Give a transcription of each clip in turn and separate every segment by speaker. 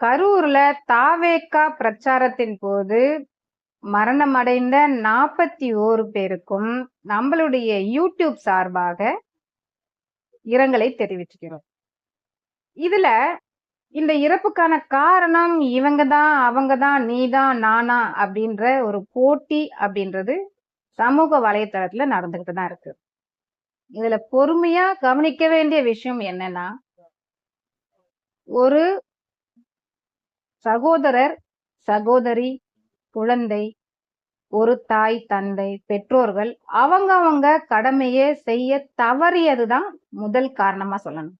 Speaker 1: கரூர்ல தாவேக்கா பிரச்சாரத்தின் போது மரணமடைந்த நாற்பத்தி ஓரு பேருக்கும் நம்மளுடைய யூடியூப் சார்பாக இரங்கலை தெரிவிச்சுக்கிறோம். இதுல இந்த இறப்புக்கான காரணம் இவங்க தான் அவங்க தான் நீ தான் நானா அப்படின்ற ஒரு போட்டி அப்படின்றது சமூக வலைத்தளத்துல நடந்துகிட்டு தான் இருக்கு. இதுல பொறுமையா கவனிக்க வேண்டிய விஷயம் என்னன்னா ஒரு சகோதரர் சகோதரி குழந்தை ஒரு தாய் தந்தை பெற்றோர்கள் அவங்க அவங்க கடமையை செய்ய தவறியதுதான் முதல் காரணமா சொல்லணும்.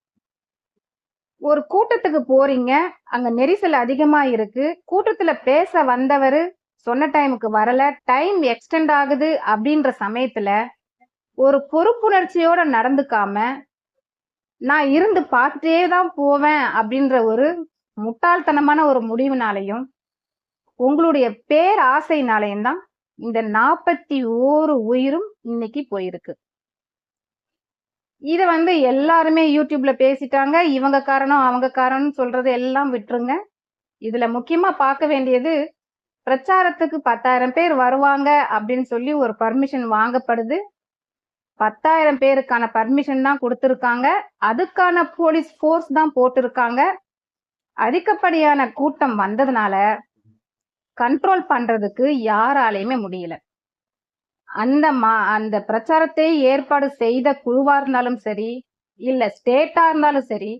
Speaker 1: ஒரு கூட்டத்துக்கு போறீங்க அங்க நெரிசல் அதிகமா இருக்கு கூட்டத்துல பேச வந்தவர் சொன்ன டைமுக்கு வரல டைம் எக்ஸ்டெண்ட் ஆகுது அப்படின்ற சமயத்துல ஒரு பொறுப்புணர்ச்சியோட நடந்துக்காம நான் இருந்து பார்த்துட்டே தான் போவேன் அப்படின்ற ஒரு முட்டாள்தனமான ஒரு முடிவுனாலையும் உங்களுடைய பேர் ஆசைனாலையும் தான் இந்த நாற்பத்தி ஓரு உயிரும் இன்னைக்கு போயிருக்கு. இதை வந்து எல்லாருமே யூடியூப்ல பேசிட்டாங்க. இவங்க காரணம் அவங்க காரணம் சொல்றது எல்லாம் விட்டுருங்க. இதுல முக்கியமா பார்க்க வேண்டியது பிரச்சாரத்துக்கு பத்தாயிரம் பேர் வருவாங்க அப்படின்னு சொல்லி ஒரு பர்மிஷன் வாங்கப்படுது. பத்தாயிரம் பேருக்கான பர்மிஷன் தான் கொடுத்துருக்காங்க. அதுக்கான போலீஸ் ஃபோர்ஸ் தான் போட்டிருக்காங்க. அதிகப்படியான கூட்டம் வந்ததுனால கண்ட்ரோல் பண்றதுக்கு யாராலையுமே முடியல. அந்த மா அந்த பிரச்சாரத்தை ஏற்பாடு செய்த குழுவா இருந்தாலும் சரி இல்ல ஸ்டேட்டா இருந்தாலும் சரி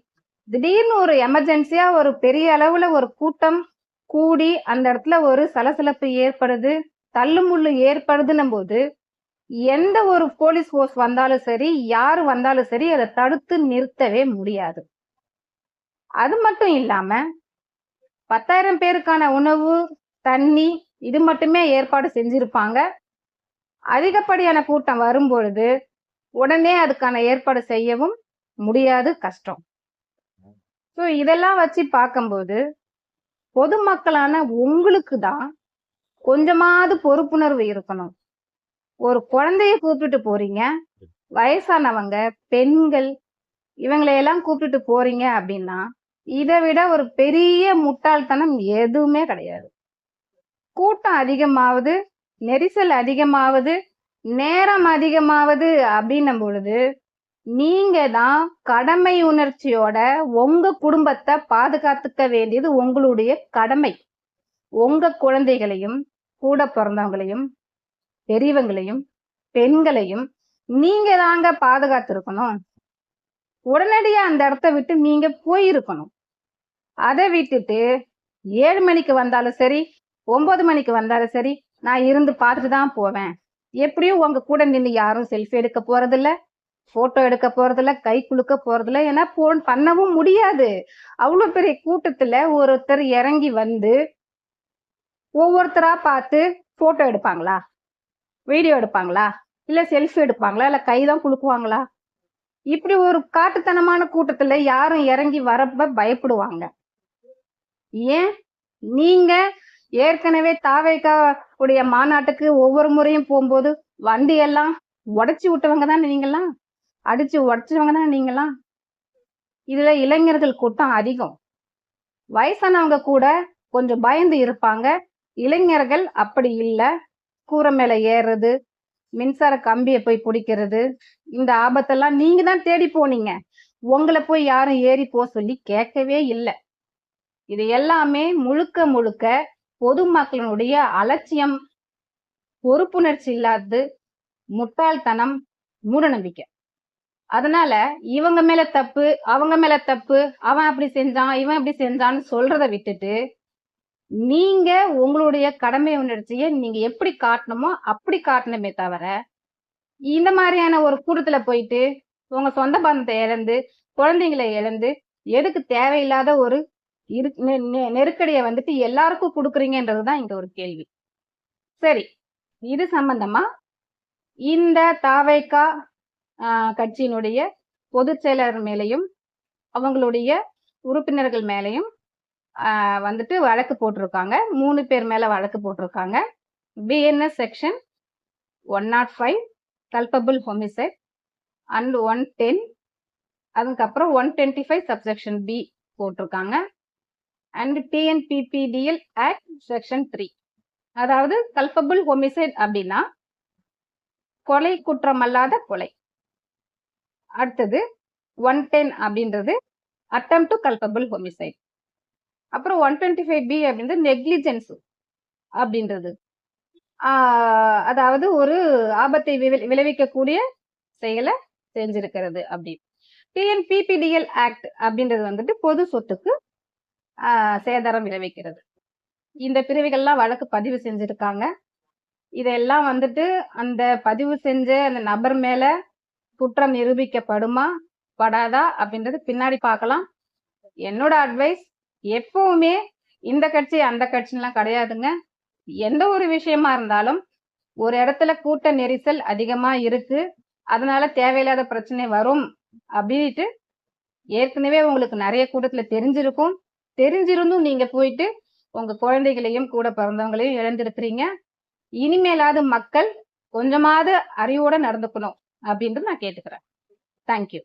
Speaker 1: திடீர்னு ஒரு எமர்ஜென்சியா ஒரு பெரிய அளவுல ஒரு கூட்டம் கூடி அந்த இடத்துல ஒரு சலசலப்பு ஏற்படுது தள்ளுமுள்ளு ஏற்படுதுன்னும் போது எந்த ஒரு போலீஸ் ஃபோர்ஸ் வந்தாலும் சரி யார் வந்தாலும் சரி அதை தடுத்து நிறுத்தவே முடியாது. அது மட்டும் இல்லாம பத்தாயிரம் பேருக்கான உணவு தண்ணி இது மட்டுமே ஏற்பாடு செஞ்சிருப்பாங்க. அதிகப்படியான கூட்டம் வரும்பொழுது உடனே அதுக்கான ஏற்பாடு செய்யவும் முடியாது கஷ்டம். ஸோ இதெல்லாம் வச்சு பார்க்கும்போது பொதுமக்களான உங்களுக்கு தான் கொஞ்சமாவது பொறுப்புணர்வு இருக்கணும். ஒரு குழந்தைய கூப்பிட்டுட்டு போறீங்க வயசானவங்க பெண்கள் இவங்களையெல்லாம் கூப்பிட்டுட்டு போறீங்க அப்படின்னா இதை விட ஒரு பெரிய முட்டாள்தனம் எதுவுமே கிடையாது. கூட்டம் அதிகமாவது நெரிசல் அதிகமாவது நேரம் அதிகமாவது அப்படின்னும் பொழுது நீங்க தான் கடமை உணர்ச்சியோட உங்க குடும்பத்தை பாதுகாத்துக்க வேண்டியது உங்களுடைய கடமை. உங்க குழந்தைகளையும் கூட பிறந்தவங்களையும் பெரியவங்களையும் பெண்களையும் நீங்க தாங்க பாதுகாத்திருக்கணும். உடனடியா அந்த இடத்த விட்டு நீங்க போயிருக்கணும். அதை விட்டுட்டு ஏழு மணிக்கு வந்தாலும் சரி ஒன்பது மணிக்கு வந்தாலும் சரி நான் இருந்து பார்த்துட்டு தான் போவேன். எப்படியும் உங்க கூட நின்று யாரும் செல்ஃபி எடுக்க போறதில்ல போட்டோ எடுக்க போறதில்ல கை குலுக்க போறதில்ல ஏன்னா போன் பண்ணவும் முடியாது. அவ்வளவு பெரிய கூட்டத்துல ஒருத்தர் இறங்கி வந்து ஒவ்வொருத்தரா பார்த்து போட்டோ எடுப்பாங்களா? வீடியோ எடுப்பாங்களா? இல்ல செல்ஃபி எடுப்பாங்களா? இல்ல கைதான் குலுக்குவாங்களா? இப்படி ஒரு காட்டுத்தனமான கூட்டத்துல யாரும் இறங்கி வரப்ப பயப்படுவாங்க. ஏன்? நீங்க ஏற்கனவே தாவேக்கா உடைய மாநாட்டுக்கு ஒவ்வொரு முறையும் போகும்போது வண்டி எல்லாம் விட்டவங்க தானே நீங்களாம் அடிச்சு உடைச்சவங்க தானே நீங்களாம் இதுல இளைஞர்கள் கூட்டம் அதிகம். வயசானவங்க கூட கொஞ்சம் பயந்து இருப்பாங்க. இளைஞர்கள் அப்படி இல்லை. கூரை மேல ஏறுறது மின்சார கம்பியை போய் பிடிக்கிறது இந்த ஆபத்தெல்லாம் நீங்க தான் தேடி போனீங்க. உங்களை போய் யாரும் ஏறி போக சொல்லி கேட்கவே இல்லை. இது எல்லாமே முழுக்க முழுக்க பொதுமக்களினுடைய அலட்சியம் பொறுப்புணர்ச்சி இல்லாதது முட்டாள்தனம் மூடநம்பிக்கை. அதனால இவங்க மேல தப்பு அவங்க மேல தப்பு அவன் அப்படி செஞ்சான் இவன் இப்படி செஞ்சான்னு சொல்றத விட்டுட்டு நீங்க உங்களுடைய கடமை உணர்ச்சியை நீங்க எப்படி காட்டணுமோ அப்படி காட்டணுமே தவிர இந்த மாதிரியான ஒரு கூட்டத்துல போயிட்டு உங்க சொந்த பந்தத்தை இழந்து குழந்தைங்களை இழந்து எதுக்கு தேவையில்லாத ஒரு இரு நெ- நெ- நெருக்கடியை வந்துட்டு எல்லாருக்கும் கொடுக்குறீங்கன்றது தான் இங்க ஒரு கேள்வி. சரி இது சம்பந்தமா? இந்த தாவைக்கா கட்சியினுடைய பொதுச் செயலர் மேலையும் அவங்களுடைய உறுப்பினர்கள் மேலையும் வந்துட்டு வழக்கு போட்டிருக்காங்க. மூணு பேர் மேல வழக்கு போட்டிருக்காங்க. BNS section one not five culpable homicide and one ten அதுக்கப்புறம் one twenty five subsection B போட்டிருக்காங்க. And TNPPDL act section three அதாவது கல்பபிள் ஹோமிசைட் அப்படின்னா கொலை குற்றம் அல்லாத கொலை. அடுத்தது ஒன் டென் அப்படின்றது அட்டம் டு கல்பபிள் ஹோமிசைட் அப்புறம் ஒன் டுவெண்ட்டி ஃபைவ் பி அப்படின்றது நெக்லிஜென்ஸ் அப்படின்றது. அதாவது ஒரு ஆபத்தை விளை- விளைவிக்கக்கூடிய செயலை செஞ்சிருக்கிறது அப்படி. டிஎன்பிபிடிஎல் ஆக்ட் அப்படின்றது வந்துட்டு பொது சொத்துக்கு சேதாரம் விளைவிக்கிறது. இந்த பிரிவுகள்லாம் வழக்கு பதிவு செஞ்சிருக்காங்க. இதெல்லாம் வந்துட்டு அந்த பதிவு செஞ்ச அந்த நபர் மேல குற்றம் நிரூபிக்கப்படுமா படாதா அப்படின்றது பின்னாடி பார்க்கலாம். என்னோட அட்வைஸ் எப்பவுமே இந்த கட்சி அந்த கட்சின்லாம் கிடையாதுங்க. எந்த ஒரு விஷயமா இருந்தாலும் ஒரு இடத்துல கூட்ட நெரிசல் அதிகமா இருக்கு அதனால தேவையில்லாத பிரச்சனை வரும் அப்படின்ட்டு ஏற்கனவே உங்களுக்கு நிறைய கூட்டத்துல தெரிஞ்சிருக்கும். தெரிஞ்சிருந்தும் நீங்க போயிட்டு உங்க குழந்தைகளையும் கூட பிறந்தவங்களையும் இழந்திருக்கிறீங்க. இனிமேலாவது மக்கள் கொஞ்சமாவது அறிவோட நடந்துக்கணும் அப்படின்றது நான் கேட்டுக்கிறேன். தேங்க்யூ